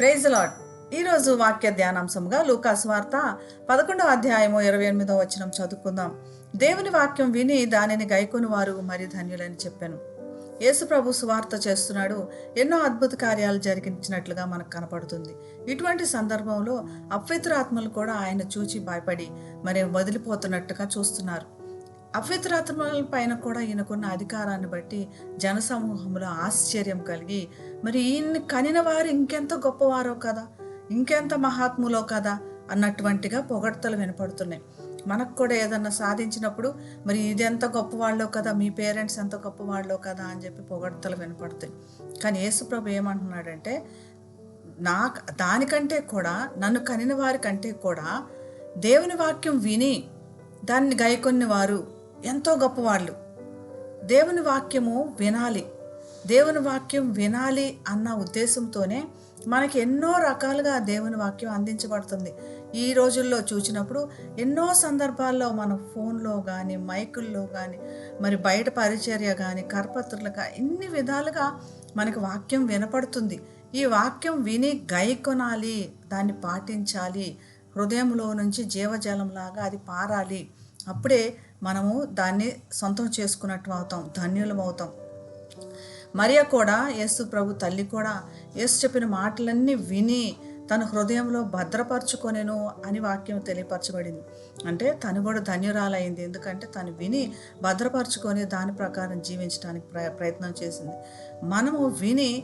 Praise lord ఈరోజు వాక్య ధ్యానాంశముగా లూకాస్ వార్త పదకొండవ అధ్యాయము ఇరవై ఎనిమిదవ వచనం చదువుకుందాం. దేవుని వాక్యం విని దానిని గైకొని వారు మరి ధన్యులని చెప్పాను. యేసుప్రభు సువార్త చేస్తున్నాడు. ఎన్నో అద్భుత కార్యాలు జరిగించినట్లుగా మనకు కనపడుతుంది. ఇటువంటి సందర్భంలో అపవిత్రాత్మలు కూడా ఆయన చూచి భయపడి మరి వదిలిపోతున్నట్టుగా చూస్తున్నారు. అపవిత్రాత్మల పైన కూడా ఈయనకున్న అధికారాన్ని బట్టి జనసమూహంలో ఆశ్చర్యం కలిగి మరి ఈయన్ని కనిన వారు ఇంకెంత గొప్పవారో కదా ఇంకెంత మహాత్ములో కదా అన్నటువంటిగా పొగడ్తలు వినపడుతున్నాయి. మనకు కూడా ఏదన్నా సాధించినప్పుడు మరి ఇది ఎంత గొప్పవాళ్ళో కదా మీ పేరెంట్స్ ఎంత గొప్పవాళ్ళో కదా అని చెప్పి పొగడతలు వినపడతాయి. కానీ యేసుప్రభు ఏమంటున్నాడంటే నా దానికంటే కూడా నన్ను కనిన వారి కంటే కూడా దేవుని వాక్యం విని దాన్ని గైకొన్ని వారు ఎంతో గొప్పవాళ్ళు. దేవుని వాక్యము వినాలి. దేవుని వాక్యం వినాలి అన్న ఉద్దేశంతోనే మనకి ఎన్నో రకాలుగా దేవుని వాక్యం అందించబడుతుంది. ఈ రోజుల్లో చూసినప్పుడు ఎన్నో సందర్భాల్లో మన ఫోన్లో కానీ మైకుల్లో కానీ మరి బయట పరిచర్య కానీ కరపత్రులుగా కానీ ఇన్ని విధాలుగా మనకి వాక్యం వినపడుతుంది. ఈ వాక్యం విని గైకొనాలి దాన్ని పాటించాలి హృదయంలో నుంచి జీవజలంలాగా అది పారాలి. అప్పుడే మనము దాన్ని సొంతం చేసుకున్నట్టు అవుతాం ధన్యులం అవుతాం. మరియ కూడా యేసు ప్రభు తల్లి కూడా యేసు చెప్పిన మాటలన్నీ విని తన హృదయంలో భద్రపరచుకొనేను అని వాక్యం తెలియపరచబడింది. అంటే తను కూడా ధన్యురాలైంది. ఎందుకంటే తను విని భద్రపరచుకొని దాని ప్రకారం జీవించడానికి ప్ర ప్రయత్నం చేసింది. మనము విని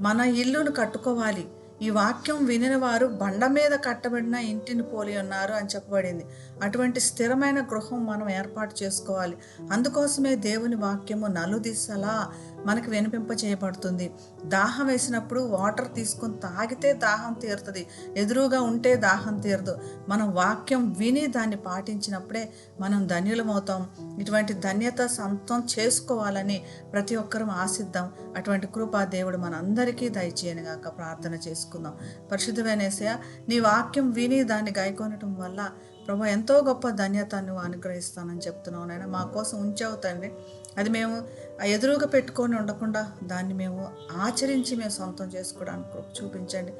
మన ఇల్లును కట్టుకోవాలి. ఈ వాక్యం వినిన వారు బండ మీద కట్టబడిన ఇంటిని పోలి ఉన్నారు అని చెప్పబడింది. అటువంటి స్థిరమైన గృహం మనం ఏర్పాటు చేసుకోవాలి. అందుకోసమే దేవుని వాక్యము నలుదిశలా మనకు వినిపింప చేయబడుతుంది. దాహం వేసినప్పుడు వాటర్ తీసుకొని తాగితే దాహం తీరుతుంది. ఎదురుగా ఉంటే దాహం తీరదు. మనం వాక్యం విని దాన్ని పాటించినప్పుడే మనం ధన్యులమవుతాం. ఇటువంటి ధన్యత సొంతం చేసుకోవాలని ప్రతి ఒక్కరూ ఆశిద్దాం. అటువంటి కృపా దేవుడు మనందరికీ దయచేయనుగాక ప్రార్థన చేసుకుందాం. పరిశుద్ధమైన నీ వాక్యం విని దాన్ని గాయకొనటం వల్ల ప్రభు ఎంతో గొప్ప ధన్యత నువ్వు అనుగ్రహిస్తానని చెప్తున్నావు నాయన. మా కోసం ఉంచావు తండ్రి. అది మేము ఎదురుగా పెట్టుకొని ఉండకుండా దాన్ని మేము ఆచరించి మేము సొంతం చేసుకోవడానికి కృప చూపించండి.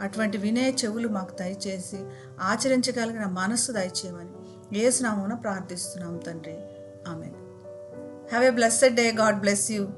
అటువంటి వినే చెవులు మాకు దయచేసి ఆచరించగలిగిన మనస్సు దయచేయమని ఏసునామమున ప్రార్థిస్తున్నాం తండ్రి. Amen have a blessed day God bless you